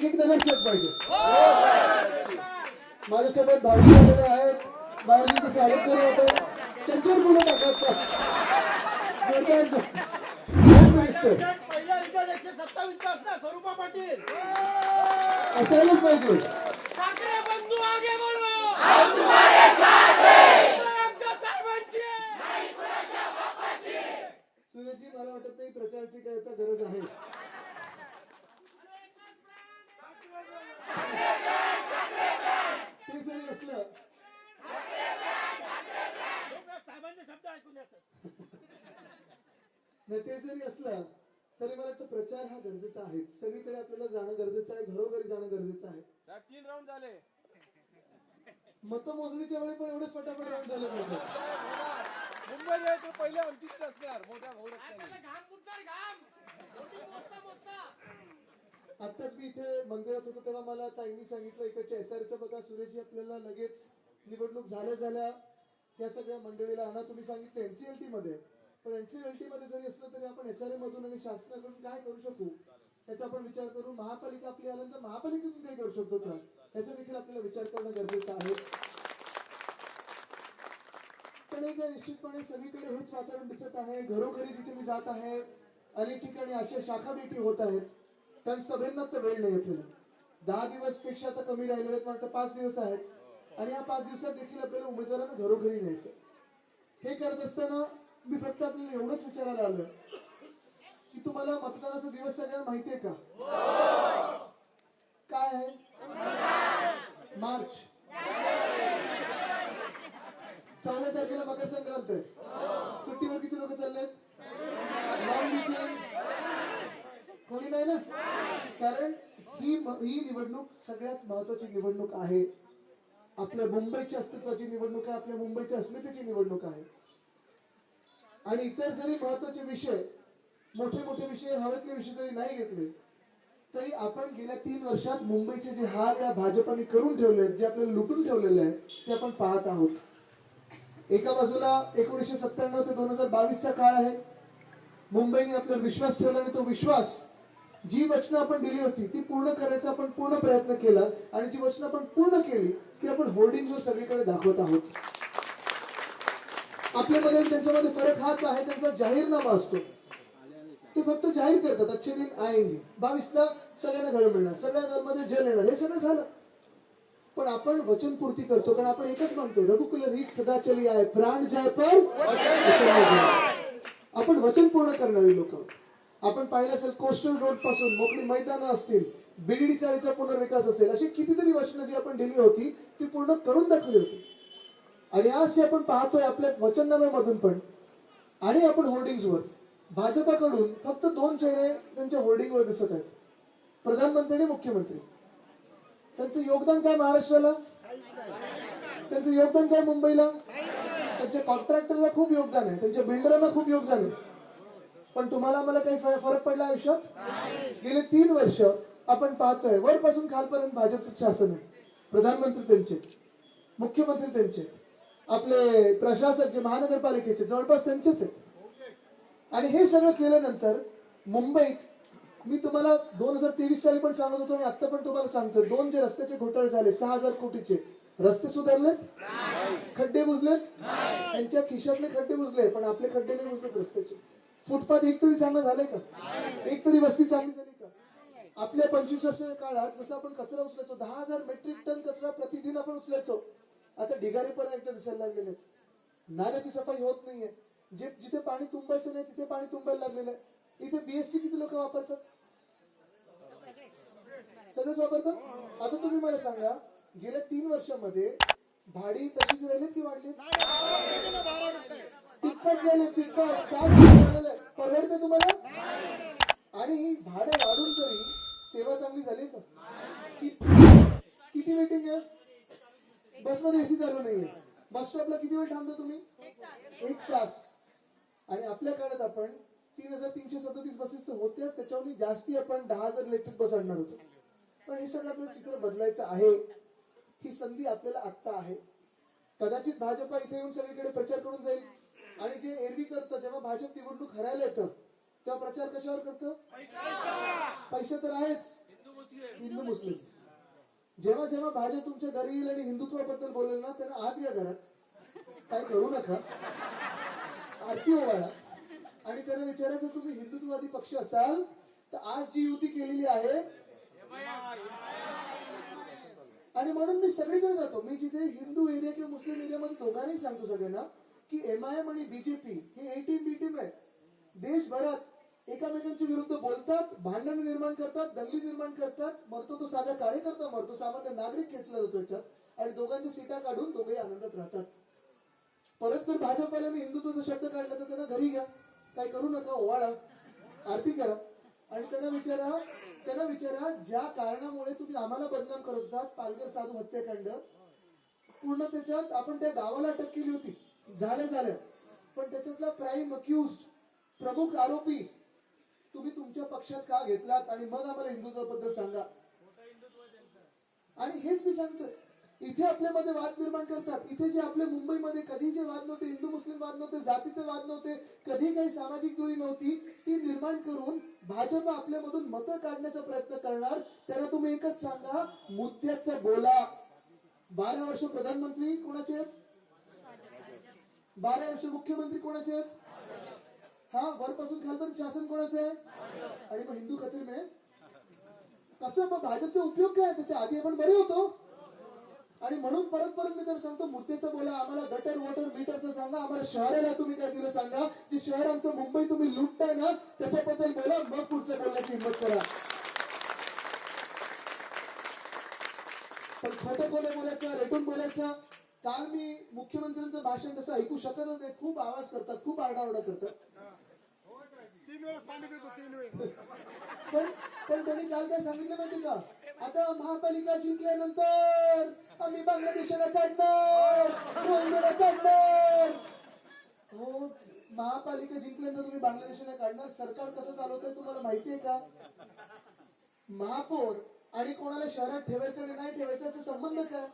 एक एक नगरसेवक पाहिजे. माझ्यासोबत भाऊ आलेले आहेत. बाळाजींचं स्वागत करू होतं त्यांच्यावर बोलत असणार स्वरूपा पाटील असायलाच पाहिजे. मला वाटत नाही प्रचाराची काय गरज आहे. असलं. साहेबांचे शब्द ऐकून द्यायचं नाही ते जरी असलं तरी मला वाटतं प्रचार हा गरजेचा आहे. सगळीकडे आपल्याला जाणं गरजेचं आहे घरोघरी जाणं गरजेचं आहे. तीन राऊंड झाले. मतमोजणीच्या वेळी पण एवढेच फटाफट राऊंड झाले पाहिजे. मुंबई तो पहिल्या अंतिम असणार. मोठ्या घाम आताच मी इथे मंदिरात होतो तेव्हा मला ताईंनी सांगितलं इकडच्या एसआरचं बघा सुरेशजी आपल्याला लगेच निवडणूक झाल्या झाल्या या सगळ्या मंडळीला आणा. तुम्ही सांगितलं एनसीएलटी मध्ये. पण एनसीएलटी मध्ये जरी असलं तरी आपण एसआरए मधून आणि शासनाकडून काय करू शकू? याचा आपण विचार करू महापालिका आपली आल्यानंतर महापालिकेतून काय करू शकतो का? याचा देखील आपल्याला विचार करणं गरजेचं आहे. पण एक निश्चितपणे सगळीकडे हेच वातावरण दिसत आहे. घरोघरी जिथे मी जात आहे अनेक ठिकाणी अशा शाखा भेटी होत आहेत. कारण सभेंना तर वेळ नाही आपल्याला दहा दिवसपेक्षा आता कमी राहिले आहेत वाटतं पाच दिवस आहेत. आणि या पाच दिवसात देखील आपल्याला उमेदवारांना घरोघरी न्यायचं हे करत असताना मी फक्त आपल्याला एवढंच विचारायला आलं की तुम्हाला मतदानाचा दिवस सगळ्यांना माहितीये का? काय आहे? मार्च. चौदा तारखेला मकर संक्रांत आहे. सुट्टीवर किती लोक चाललेत? Long नाही ना? कारण ही ही निवडणूक सगळ्यात महत्वाची निवडणूक आहे. आपल्या मुंबईची अस्तित्वाची निवडणूक आहे आपल्या मुंबईच्या अस्मितेची निवडणूक आहे. आणि इतर जरी महत्त्वाचे विषय मोठे मोठे विषय हवेतले विषय जरी नाही घेतले तरी आपण गेल्या तीन वर्षात मुंबईचे जे हाल या भाजपाने करून ठेवले आहेत जे आपल्याला लुटून ठेवलेले आहे ते आपण पाहत आहोत. एका बाजूला एकोणीसशे सत्त्याण्णव ते दोन हजार बावीसचा काळ आहे. मुंबईने आपल्यावर विश्वास ठेवला आणि तो विश्वास जी वचनं आपण दिली होती ती पूर्ण करायचा आपण पूर्ण प्रयत्न केला आणि जी वचनं आपण पूर्ण केली ती आपण होर्डिंगवर सगळीकडे दाखवत आहोत. आपल्यामध्ये आणि त्यांच्यामध्ये फरक हाच आहे त्यांचा जाहीरनामा असतो. ते फक्त जाहीर करतात अच्छे दिन आएंगे बावीसला सगळ्यांना घर मिळणार सगळ्या घरामध्ये जल येणार हे सगळं झालं. पण आपण वचनपूर्ती करतो कारण आपण एकच म्हणतो रघुकुल रीत सदा चली आहे प्राण जाय पर वचन. आपण वचन पूर्ण करणारी लोक. आपण पाहिलं असेल कोस्टल रोडपासून मोकळी मैदानं असतील बीडीडी चाळीचा पुनर्विकास असेल अशी कितीतरी वचनं जी आपण दिली होती ती पूर्ण करून दाखवली होती. आणि आज जे आपण पाहतोय आपल्या वचननाम्यामधून पण आणि आपण होर्डिंग्सवर भाजपाकडून फक्त दोन चेहरे त्यांच्या होर्डिंगवर दिसत आहेत. प्रधानमंत्री आणि मुख्यमंत्री. त्यांचं योगदान काय महाराष्ट्राला? त्यांचं योगदान काय मुंबईला? त्यांच्या कॉन्ट्रॅक्टरला खूप योगदान आहे त्यांच्या बिल्डरांना खूप योगदान आहे. पण तुम्हाला मला काही फरक पडला आयुष्यात? गेले तीन वर्ष आपण पाहतोय वरपासून खालपर्यंत भाजपचं शासन आहे. प्रधानमंत्री त्यांचे मुख्यमंत्री त्यांचे आपले प्रशासक जे महानगरपालिकेचे जवळपास त्यांचेच आहेत. आणि हे सगळं केल्यानंतर मुंबईत मी तुम्हाला दोन हजार तेवीस साली पण सांगत होतो आणि आता पण तुम्हाला सांगतो दोन जे रस्त्याचे घोटाळे झाले सहा हजार कोटीचे रस्ते सुधारलेत? खड्डे बुजलेत? त्यांच्या खिशातले खड्डे बुजले पण आपले खड्डे नाही बुजलेत रस्त्याचे. फुटपाथ एक तरी चांगलं झालंय का? एक तरी वस्ती चांगली झाली का? आपल्या पंचवीस वर्षाच्या काळात जसं आपण कचरा उचलायचो दहा हजार मेट्रिक टन कचरा प्रतिदिन आपण उचलायचो. आता ढिगारी पण एकदा दिसायला लागलेले आहेत. नाल्याची सफाई होत नाहीये. जे जिथे पाणी तुंबायचं नाही तिथे पाणी तुंबायला लागलेलं आहे. इथे बीएसटी किती लोक वापरतात? सगळेच वापरतात? आता तुम्ही मला सांगा गेल्या तीन वर्षामध्ये भाडी तशीच राहिली की वाढली तिप्पट झालं तिप्पट सात झालेलं आहे. तुम्हाला? आणि भाडं वाढून तरी सेवा चांगली झाली का? किती वेटिंग आहे? बसमध्ये एसी चालू नाहीये. बस स्टॉपला किती वेळ थांबतो तुम्ही? एक तास. आणि आपल्या काळात आपण तीन हजार तीनशे सदतीस बसेस तर होत्याच. त्याच्यावर जास्ती आपण दहा हजार इलेक्ट्रिक बस आणणार होतो. पण हे सगळं आपलं चित्र बदलायचं आहे. ही संधी आपल्याला आत्ता आहे. कदाचित भाजपा इथे येऊन सगळीकडे प्रचार करून जाईल. आणि जे एरवी करतं जेव्हा भाजप निवडणूक हरायला येतं तेव्हा प्रचार कशावर करतं? पैसे तर आहेच. हिंदू मुस्लिम. जेव्हा जेव्हा भाजप तुमच्या घरी येईल आणि हिंदुत्वाबद्दल बोलेल ना त्यांना आत या घरात. काय करू नका. आरती ओवाळा. आणि त्यांना विचारायचं तुम्ही हिंदुत्ववादी पक्ष असाल तर आज जी युती केलेली आहे आणि म्हणून मी सगळीकडे जातो. मी जिथे हिंदू एरिया किंवा मुस्लिम एरियामध्ये दोघांनाही सांगतो सगळ्यांना. की एम आय एम आणि बीजेपी हे ए टीम बी टीम आहे देशभरात एकामेकांच्या विरुद्ध बोलतात भांडण निर्माण करतात दंगली निर्माण करतात. मरतो तो साधा कार्यकर्ता मरतो सामान्य नागरिक खेचला जातो याच्यात. आणि दोघांच्या सीटा काढून दोघेही आनंदात राहतात. परत जर भाजपवाल्याने हिंदुत्वाचा शब्द काढला तर त्यांना घरी घ्या. काय करू नका ओवाळा. आरती करा. आणि त्यांना विचारा त्यांना विचारा ज्या कारणामुळे तुम्ही आम्हाला बदनाम करत होतात पालघर साधू हत्याकांड पूर्ण त्याच्यात आपण त्या गावाला अटक केली होती. झालं झालं. पण त्याच्यातला प्राईम अक्युज प्रमुख आरोपी तुम्ही तुमच्या पक्षात का घेतलात? आणि मग आम्हाला हिंदुत्वाबद्दल सांगा. आणि हेच मी सांगतोय. इथे आपल्यामध्ये वाद निर्माण करतात. इथे जे आपले मुंबईमध्ये कधी जे वाद नव्हते हिंदू मुस्लिम वाद नव्हते जातीचे वाद नव्हते कधी काही सामाजिक दुरी नव्हती ती निर्माण करून भाजप आपल्यामधून मतं काढण्याचा प्रयत्न करणार. त्याला तुम्ही एकच सांगा मुद्द्याचं बोला. बारा वर्ष प्रधानमंत्री कोणाचे आहेत? बारा वर्ष मुख्यमंत्री कोणाचे आहेत? हा वरपासून खालपर्यंत शासन कोणाचं आहे? आणि मग हिंदू खातिर मिळेल कसं मग भाजपचा उपयोग काय त्याच्या आधी आपण बरे होतो. आणि म्हणून परत परत मी तर सांगतो मुद्द्याचं बोला आम्हाला गटर वॉटर मीटरचं सांगा आम्हाला शहराला तुम्ही काय दिलं सांगा की शहर आमचं मुंबई तुम्ही लुटताय ना त्याच्याबद्दल बोला मग पुढचं बोलण्याची हिंमत करा. पण खोटं खोटं बोलायचं? रेटून बोलायचं? काल मी मुख्यमंत्र्यांचं भाषण तसं ऐकू शकतच नाही खूप आवाज करतात खूप आरडाओरडा करतात. तीन पाणी पितो तीन पण पण त्यांनी काल काय सांगितलं माहिती का? आता महापालिका जिंकल्यानंतर आम्ही बांगलादेशाला काढणार रोहिंग्याला काढणार. हो महापालिका जिंकल्यानंतर तुम्ही बांगलादेशाला काढणार सरकार कसं चालवतंय तुम्हाला माहितीये का? महापौर आणि कोणाला शहरात ठेवायचं आणि नाही ठेवायचं याचा संबंध काय?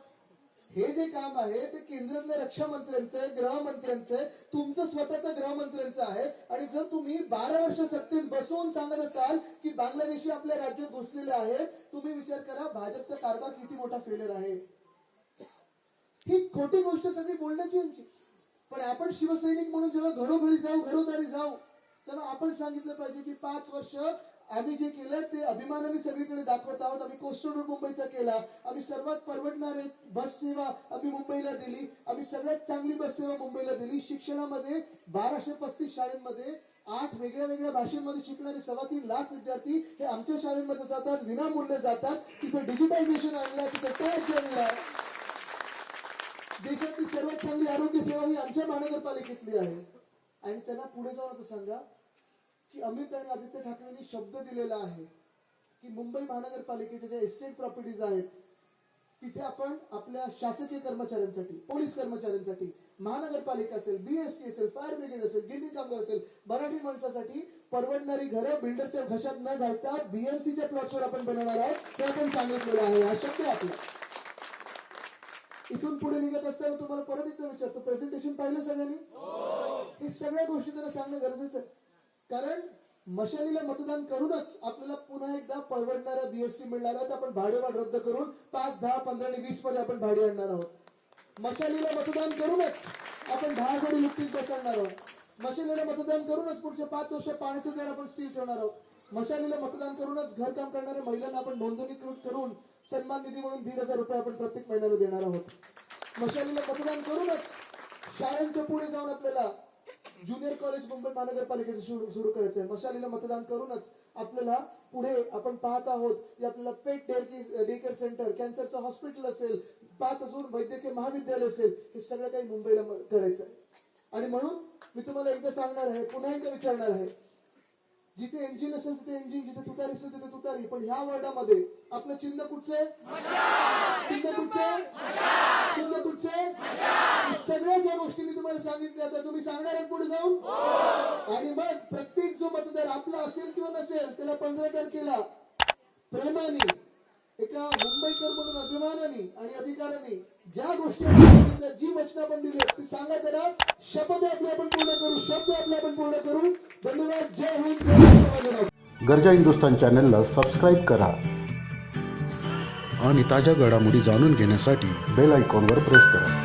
हे जे काम आहे ते केंद्रातल्या रक्षा मंत्र्यांचं आहे गृहमंत्र्यांचं आहे तुमचं स्वतःचं गृहमंत्र्यांचं आहे. आणि जर तुम्ही बारा वर्ष सत्तेत बसवून सांगत असाल की बांगलादेशी आपल्या राज्यात घुसलेले आहेत तुम्ही विचार करा भाजपचा कारभार किती मोठा फेलर आहे. ही खोटी गोष्ट सगळी बोलण्याची यांची. पण आपण शिवसैनिक म्हणून जेव्हा घरोघरी जाऊ घरोदारी जाऊ तेव्हा आपण सांगितलं पाहिजे की पाच वर्ष आम्ही जे केलं ते अभिमानाने सगळीकडे दाखवत आहोत. आम्ही कोस्टल रोड मुंबईचा केला. आम्ही सर्वात परवडणारे बस सेवा आम्ही मुंबईला दिली. आम्ही सगळ्यात चांगली बस सेवा मुंबईला दिली. शिक्षणामध्ये बाराशे पस्तीस शाळेमध्ये आठ वेगळ्या वेगळ्या भाषेमध्ये शिकणारे सव्वा तीन लाख विद्यार्थी हे आमच्या शाळेमध्ये जातात विनामूल्य जातात. तिथे डिजिटायझेशन आणलं तिथे टॅक्स आणला. देशातली सर्वात चांगली आरोग्य सेवा ही आमच्या महानगरपालिकेतली आहे. आणि त्यांना पुढे जाऊन आता सांगा की अमित आणि आदित्य ठाकरेंनी शब्द दिलेला आहे की मुंबई महानगरपालिकेच्या ज्या एस्टेट प्रॉपर्टीज आहेत तिथे आपण आपल्या शासकीय कर्मचाऱ्यांसाठी पोलीस कर्मचाऱ्यांसाठी महानगरपालिका असेल बीएसटी असेल फायर ब्रिगेड असेल गिरणी कामगार असेल मराठी माणसासाठी परवडणारी घरं बिल्डरच्या घशात न घालता बीएमसीच्या प्लॉट्सवर आपण बनवणार आहोत ते आपण सांगितलेलं आहे. हा शब्द आपला. इथून पुढे निघत असताना तुम्हाला परत एकदा विचारतो. प्रेझेंटेशन पाहिलं सगळ्यांनी? हे. सगळ्या गोष्टी त्यांना सांगणं गरजेचं आहे. कारण मशालीला मतदान करूनच आपल्याला पुन्हा एकदा परवडणारा बीएसटी मिळणार आहे तर आपण भाडेवाढ रद्द करून पाच दहा पंधरा आणि वीसमध्ये आपण भाडे आणणार आहोत. मशालीला मतदान करूनच आपण दहा हजार इलेक्ट्रिक बस आणणार आहोत. मशालीला मतदान करूनच पुढच्या पाच वर्ष पाण्याचे दर आपण स्थिर ठेवणार आहोत. मशालीला मतदान करूनच घरकाम करणाऱ्या महिलांना आपण नोंदणीकृत करून सन्मान निधी म्हणून दीड हजार रुपये आपण प्रत्येक महिन्याला देणार आहोत. मशालीला मतदान करूनच शाळांच्या पुढे जाऊन आपल्याला ज्युनियर कॉलेज मुंबई महानगरपालिकेचं सुरू सुरू करायचं आहे मशालीला मतदान करूनच आपल्याला पुढे आपण पाहत आहोत की आपल्याला पेट डे केअर सेंटर कॅन्सरचं हॉस्पिटल असेल पाच अजून वैद्यकीय महाविद्यालय असेल हे सगळं काही मुंबईला करायचं आहे आणि म्हणून मी तुम्हाला एकदा सांगणार आहे पुन्हा एकदा विचारणार आहे जिथे इंजिन असेल तिथे इंजिन जिथे तुतारी असेल तिथे तुतारी. पण ह्या वर्डामध्ये आपलं चिन्ह कुठचं? आहे चिन्ह कुठचं? आहे? चिन्ह कुठचं? आहे? हे सगळ्या ज्या गोष्टी मी तुम्हाला सांगितल्या आता तुम्ही सांगणार आहेत पुढे जाऊन? आणि मग प्रत्येक जो मतदार आपला असेल किंवा नसेल त्याला पंधरा तारखेला प्रेमाने एका मुंबईकर म्हणून अभिमानाने आणि अधिकाराने ज्या गोष्टी सांगितल्या जी वचनं आपण दिली ती सांगा त्याला. शब्द आपले आपण पूर्ण करू शब्द आपले आपण पूर्ण करू. धन्यवाद. जय हिंद जय महाराष्ट्र. हिंदुस्तान चॅनलला सबस्क्राईब करा आणि ताज्या घडामोडी जाणून घेण्यासाठी बेल आयकॉनवर प्रेस करा.